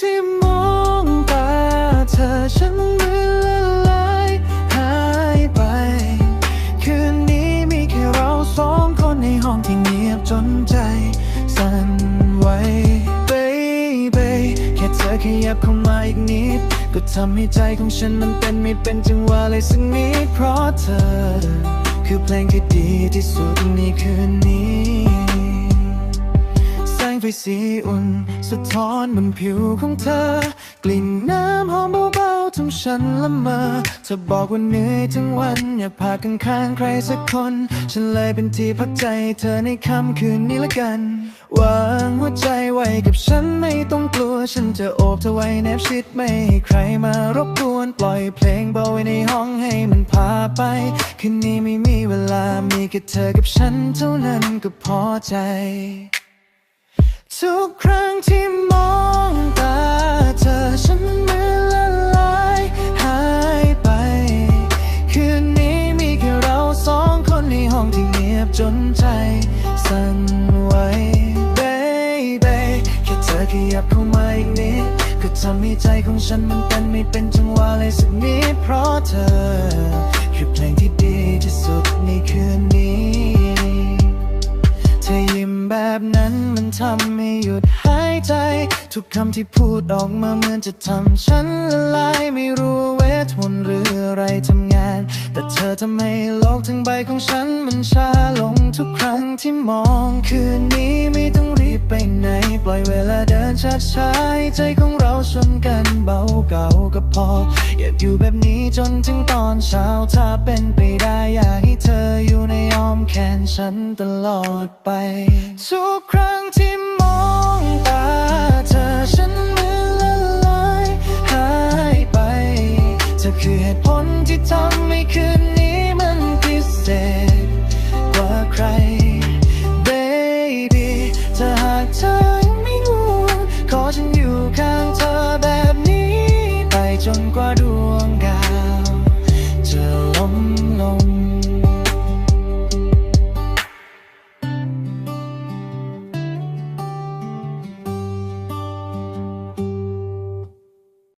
ที่มองตาเธอฉันเหมือนละลายหายไป คืนนี้มีแค่เราสองคนในห้องที่เงียบจนใจ สั่นไหว baby แค่เธอขยับเข้ามาอีกนิด ก็ทำให้ใจของฉันมันเต้นไม่เป็นจังหวะเลยสักนิดเพราะเธอ คือเพลงที่ดีที่สุดในคืนนี้ แสงไฟสีอุ่น สะท้อนบนผิวของเธอ กลิ่นน้ำหอมเบาๆทำฉันละเมอเธอบอกว่าเหนื่อยทั้งวัน อย่าพากันข้างใครสักคน ฉันเลยเป็นที่พักใจเธอในค่ำคืนนี้ละกันวางหัวใจไว้กับฉันไม่ต้องกลัว ฉันจะโอบเธอไว้แนบชิดไม่ให้ใครมารบกวนปล่อยเพลงเบาไว้ในห้องให้มันพาไป คืนนี้ไม่มีเวลามีแค่เธอกับฉันเท่านั้นก็พอใจ ทุกครั้งที่มองตาเธอฉันเหมือนละลายหายไป คืนนี้มีแค่เราสองคนในห้องที่เงียบจนใจ สั่นไหว baby แค่เธอขยับเข้ามาอีกนิดก็ทำให้ใจของฉันมันเต้นไม่เป็นจังหวะเลยสักนิดเพราะเธอคือ แบบนั้นมันทำให้หยุดหายใจ ทุกคำที่พูดออกมาเหมือนจะทำฉันละลาย ไม่รู้เวทมนต์หรืออะไรทำงาน แต่เธอทำให้โลกทั้งใบของฉันมันช้าลงทุกครั้งที่มองคืนนี้ไม่ต้องรีบไปไหน ปล่อยเวลาเดินช้าๆให้ใจของเราชนกันเบาเก่าก็พอ อยากอยู่แบบนี้จนถึงตอนเช้าถ้าเป็นไปได้อยาก แค้นฉันตลอดไป ทุกครั้งที่มองตาเธอฉันเหมือนละลายหายไป เธอคือเหตุผลที่ทำให้คืนนี้มันพิเศษกว่าใคร baby ถ้าหากเธอยังไม่ห่วงขอฉันอยู่ข้างเธอแบบนี้ ไปจนกว่าดวง